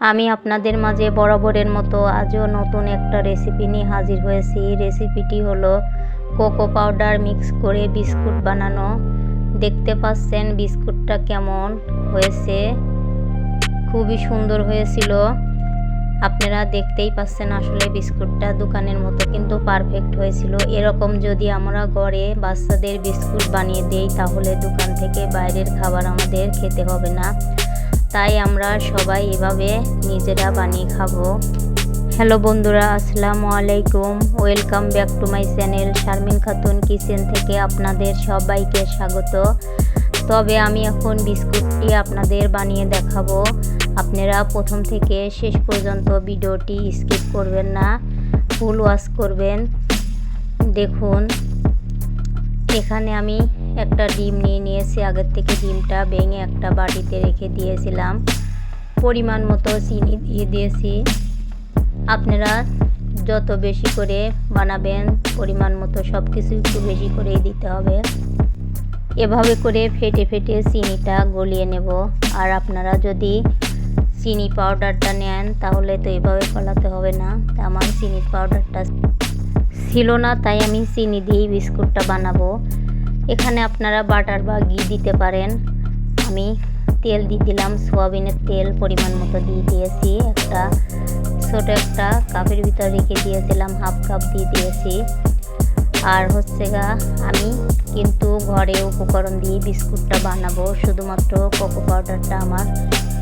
আমি আপনাদের মাঝে বরাবরের মতো আজও নতুন একটা রেসিপি নিয়ে হাজির হয়েছি। রেসিপিটি হলো কোকো পাউডার মিক্স করে বিস্কুট বানানো। দেখতে পাচ্ছেন বিস্কুটটা কেমন হয়েছে। খুবই সুন্দর হয়েছিল। আপনারা দেখতেই পাচ্ছেন আসলে বিস্কুটটা দোকানের মতো কিন্তু পারফেক্ট হয়েছিল। এরকম যদি আমরা ঘরে বাচ্চাদের বিস্কুট বানিয়ে দেই, তাহলে দোকান থেকে বাইরের খাবার আমাদের খেতে হবে না। তাই আমরা সবাই এভাবে নিজেরা বানিয়ে খাব। হ্যালো বন্ধুরা, আসসালামু আলাইকুম। Welcome back to my channel Sharmin Khatun kitchen থেকে আপনাদের সবাইকে স্বাগত। তবে আমি এখন বিস্কুটটি আপনাদের বানিয়ে দেখাবো। আপনারা প্রথম থেকে শেষ পর্যন্ত ভিডিওটি স্কিপ করবেন না, ফুল ওয়াশ করবেন। দেখুন, এখানে আমি একটা ডিম নিয়ে নিয়েছি। আগের থেকে ডিমটা ভেঙে একটা বাটিতে রেখে দিয়েছিলাম। পরিমাণ মতো চিনি দিয়ে দিয়েছি। আপনারা যত বেশি করে বানাবেন, পরিমাণ মতো সব কিছু একটু বেশি করেই দিতে হবে। এভাবে করে ফেটে ফেটে চিনিটা গলিয়ে নেব। আর আপনারা যদি চিনি পাউডারটা নেন, তাহলে তো এভাবে ফলাতে হবে না। আমার চিনির পাউডারটা ছিল না, তাই আমি চিনি দিয়েই বিস্কুটটা বানাবো। এখানে আপনারা বাটার বা ঘি দিতে পারেন। আমি তেল দিয়ে দিলাম, সোয়াবিনের তেল পরিমাণ মতো দিয়ে দিয়েছি। একটা ছোটো একটা কাপের ভিতর রেখে দিয়েছিলাম হাফ কাপ দিয়ে দিয়েছি। আর হচ্ছে গা, আমি কিন্তু ঘরে উপকরণ দিয়ে বিস্কুটটা বানাবো। শুধুমাত্র কোকো পাউডারটা আমার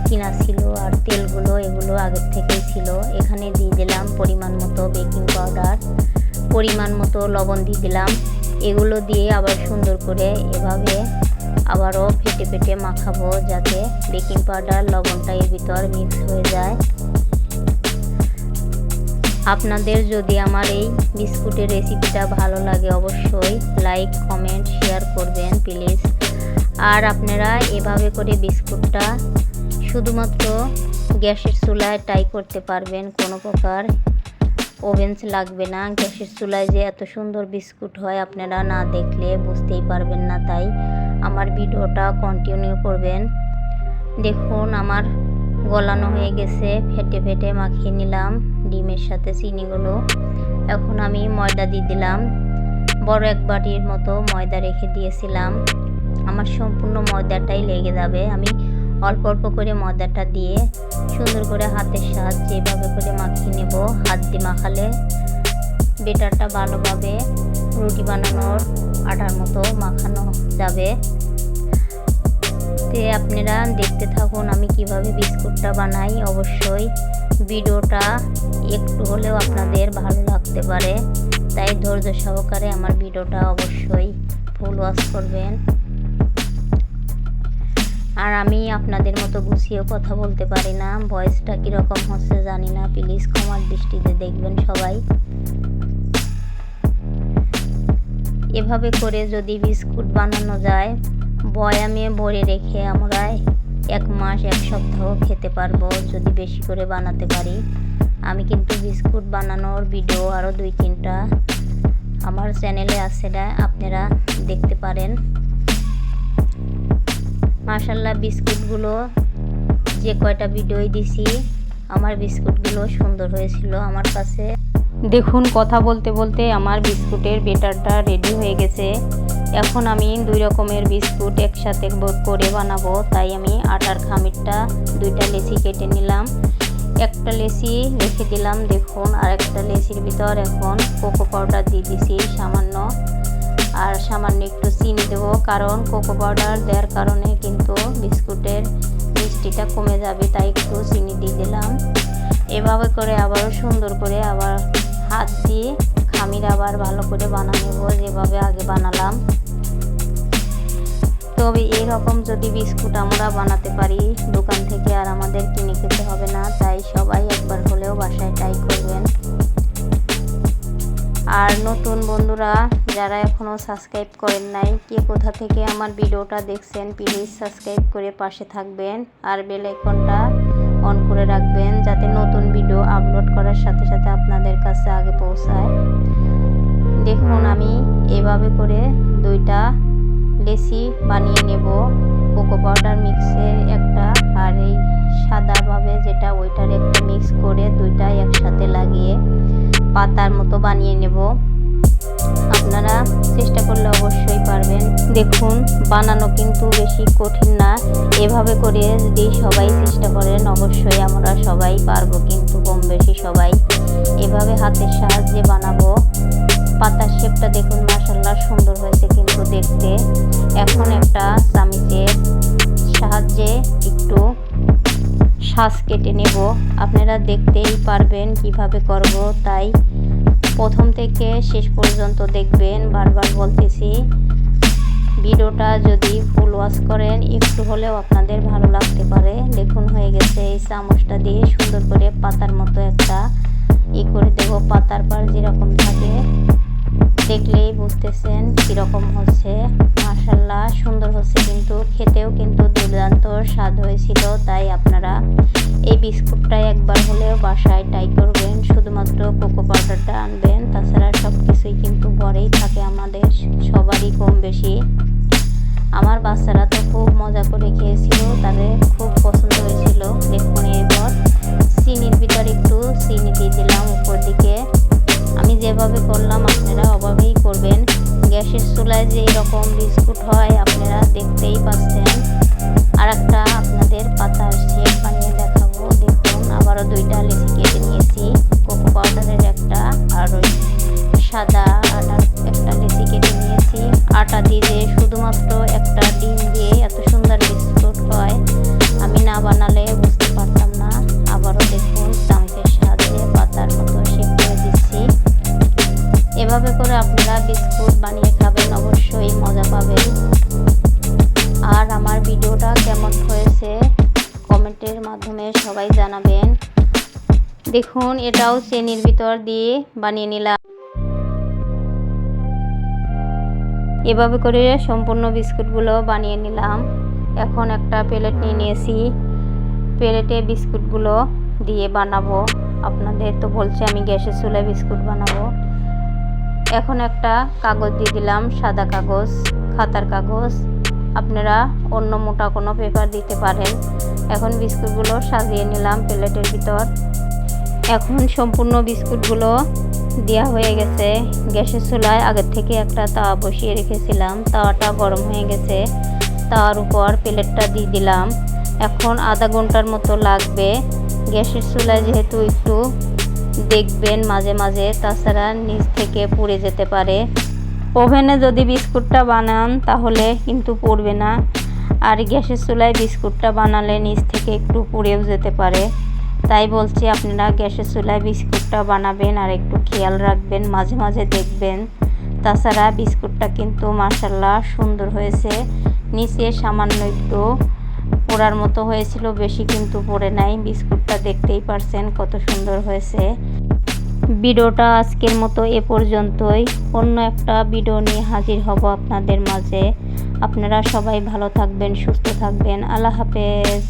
কিনা ছিল আর তেলগুলো এগুলো আগের থেকেই ছিল। এখানে দিয়ে দিলাম পরিমাণ মতো বেকিং পাউডার, পরিমাণ মতো লবণ দিয়ে দিলাম। এগুলো দিয়ে আবার সুন্দর করে এভাবে আবারও ফেটে ফেটে মাখাবো যাতে বেকিং পাউডার লবণটা এর ভিতর মিক্স হয়ে যায়। আপনাদের যদি আমার এই বিস্কুটের রেসিপিটা ভালো লাগে অবশ্যই লাইক কমেন্ট শেয়ার করবেন প্লিজ আর আপনারা এভাবে করে বিস্কুটটা শুধুমাত্র গ্যাসের চুলায় ট্রাই করতে পারবেন কোনো প্রকার। ওভেন্স লাগবে না। গ্যাসের চুলায় যে এত সুন্দর বিস্কুট হয় আপনারা না দেখলে বুঝতেই পারবেন না, তাই আমার ভিডিওটা কন্টিনিউ করবেন। দেখুন, আমার গলানো হয়ে গেছে, ফেটে ফেটে মাখিয়ে নিলাম ডিমের সাথে চিনিগুলো। এখন আমি ময়দা দিয়ে দিলাম। বড় এক বাটির মতো ময়দা রেখে দিয়েছিলাম। আমার সম্পূর্ণ ময়দাটাই লেগে যাবে। আমি অল্প অল্প করে ময়দাটা দিয়ে সুন্দর করে হাতের সাহায্যে এভাবে করে মাখিয়ে নেব। হাত দিয়ে মাখালে বেটারটা ভালোভাবে রুটি বানানোর আটার মতো মাখানো যাবে। তে আপনারা দেখতে থাকুন আমি কীভাবে বিস্কুটটা বানাই। অবশ্যই ভিডিওটা একটু হলেও আপনাদের ভালো লাগতে পারে। তাই ধৈর্য সহকারে আমার ভিডিওটা অবশ্যই ফুল ওয়াশ করবেন। আর আমি আপনাদের মতো গুছিয়ে কথা বলতে পারি না। ভয়েসটা কীরকম হচ্ছে জানি না। প্লিজ ক্ষমার দৃষ্টিতে দেখবেন সবাই। এভাবে করে যদি বিস্কুট বানানো যায় বয়ামে ভরে রেখে আমরা এক মাস, এক সপ্তাহ খেতে পারব যদি বেশি করে বানাতে পারি। আমি কিন্তু বিস্কুট বানানোর ভিডিও আরও দুই তিনটা আমার চ্যানেলে আছে আপনারা দেখতে পারেন। মাশাল্লাহ বিস্কুটগুলো যে কয়টা ভিডিওই দিছি, আমার বিস্কুটগুলো সুন্দর হয়েছিল আমার কাছে। দেখুন, কথা বলতে বলতে আমার বিস্কুটের বেটারটা রেডি হয়ে গেছে। এখন আমি দুই রকমের বিস্কুট একসাথে করে বানাবো, তাই আমি আটার খামিরটা দুইটা লেচি কেটে নিলাম। একটা লেচি রেখে দিলাম, দেখুন আর একটা লেচির ভিতর এখন কোকো পাউডার দিয়ে দিছি, সামান্য আর সামান্য একটু চিনি দেবো, কারণ কোকো পাউডার দেওয়ার কারণে কিন্তু বিস্কুটের মিষ্টিটা কমে যাবে, তাই একটু চিনি দিয়ে দিলাম। এভাবে করে আবারও সুন্দর করে আবার হাত দিয়ে খামির আবার ভালো করে বানা নেব, যেভাবে আগে বানালাম। তবে এরকম যদি বিস্কুট আমরা বানাতে পারি দোকান থেকে আর আমাদের কিনে খেতে হবে না, তাই সবাই একবার হলেও বাসায় ট্রাই করবেন। আর নতুন বন্ধুরা যারা এখনও সাবস্ক্রাইব করেন নাই, কে কোথা থেকে আমার ভিডিওটা দেখছেন প্লিজ সাবস্ক্রাইব করে পাশে থাকবেন আর বেল আইকনটা অন করে রাখবেন যাতে নতুন ভিডিও আপলোড করার সাথে সাথে আপনাদের কাছে আগে পৌঁছায়। দেখুন, আমি এভাবে করে দুইটা লেসি বানিয়ে নেব, কোকো পাউডার মিক্সের একটা আর এই সাদাভাবে যেটা ওইটার একটা মিক্স করে দুইটা একসাথে লাগিয়ে পাতার মতো বানিয়ে নেব। আপনারা চেষ্টা করলে অবশ্যই পারবেন। দেখুন, বানানো কিন্তু বেশি কঠিন না। এভাবে করে যদি সবাই চেষ্টা করেন, অবশ্যই আমরা সবাই পারব কিন্তু কম বেশি সবাই। এভাবে হাতের সাহায্যে বানাবো। পাতার শেপটা দেখুন মাসাল্লাহ সুন্দর হয়েছে কিন্তু দেখতে। এখন একটা চামিচের সাহায্যে একটু শ্বাস কেটে নেব। আপনারা দেখতেই পারবেন কীভাবে করব, তাই প্রথম থেকে শেষ পর্যন্ত দেখবেন। বারবার বলতেছি, ভিডিওটা যদি ফুল ওয়াশ করেন, একটু হলেও আপনাদের ভালো লাগতে পারে। দেখুন, হয়ে গেছে এই চামচটা দিয়ে সুন্দর করে পাতার মতো একটা ই করে দেব। পাতার পর যেরকম থাকে দেখলেই বুঝতেছেন কীরকম হচ্ছে। মার্শাল্লাহ সুন্দর হচ্ছে কিন্তু। খেতেও কিন্তু দুর্দান্ত স্বাদ হয়েছিল, তাই আপনারা এই বিস্কুটটা একবার হলেও বাসায় ট্রাই করবেন। শুধুমাত্র কোকো পাউডারটা আনবেন, তাছাড়া সব কিছুই কিন্তু ঘরেই থাকে আমাদের, সবারই কম বেশি আমার বাচ্চারা তো খুব মজা করে খেয়েছিল, তাদের খুব পছন্দ হয়েছিল। দেখুন এরপর চিনির ভিতর একটু চিনি দিয়ে দিলাম উপর দিকে। আমি যেভাবে করলাম, আপনারা অভাবেই করবেন। গ্যাসের চুলায় যে এরকম বিস্কুট হয়, আপনারা দেখতেই পাচ্ছেন। আর একটা আপনাদের পাতার শেপ বানিয়ে দেখাবো। দেখুন, আবারও দুইটা লেচি কেটে নিয়েছি। কোকো পাউডারের একটা, আর ওই সাদা আটার একটা লেচি কেটে নিয়েছি। আটা দিয়ে শুধুমাত্র একটা মাধ্যমে সবাই জানাবেন। দেখুন, এটাও চেনির ভিতর দিয়ে বানিয়ে নিলাম। এভাবে করে সম্পূর্ণ বিস্কুটগুলো বানিয়ে নিলাম। এখন একটা প্লেট নিয়ে নিয়েছি। প্লেটে বিস্কুটগুলো দিয়ে বানাবো। আপনাদের তো বলছে আমি গ্যাসের চুলায় বিস্কুট বানাবো। এখন একটা কাগজ দিয়ে দিলাম, সাদা কাগজ, খাতার কাগজ। আপনারা অন্য মোটা কোনো পেপার দিতে পারেন। এখন বিস্কুটগুলো সাজিয়ে নিলাম প্লেটের ভিতর। এখন সম্পূর্ণ বিস্কুটগুলো দেওয়া হয়ে গেছে। গ্যাসের চুলায় আগের থেকে একটা তাওয়া বসিয়ে রেখেছিলাম। তাওয়াটা গরম হয়ে গেছে। তাওয়ার উপর প্লেটটা দিয়ে দিলাম। এখন আধা ঘণ্টার মতো লাগবে। গ্যাসের চুলায় যেহেতু একটু দেখবেন মাঝে মাঝে, তাছাড়া নিচ থেকে পুড়ে যেতে পারে। ওভেনে যদি বিস্কুটটা বানান, তাহলে কিন্তু পড়বে না। আর গ্যাসের চুলায় বিস্কুটটা বানালে নিচ থেকে একটু পুড়েও যেতে পারে। তাই বলছি আপনারা গ্যাসের চুলায় বিস্কুটটা বানাবেন আর একটু খেয়াল রাখবেন, মাঝে মাঝে দেখবেন। তাছাড়া বিস্কুটটা কিন্তু মাসাল্লাহ সুন্দর হয়েছে। নিচে সামান্য একটু পোড়ার মতো হয়েছিল, বেশি কিন্তু পড়ে নাই। বিস্কুটটা দেখতেই পারছেন কত সুন্দর হয়েছে। ভিডিওটা আজকের মতো এ পর্যন্তই। অন্য একটা ভিডিও নিয়ে হাজির হব আপনাদের মাঝে। আপনারা সবাই ভালো থাকবেন, সুস্থ থাকবেন। আল্লাহ হাফেজ।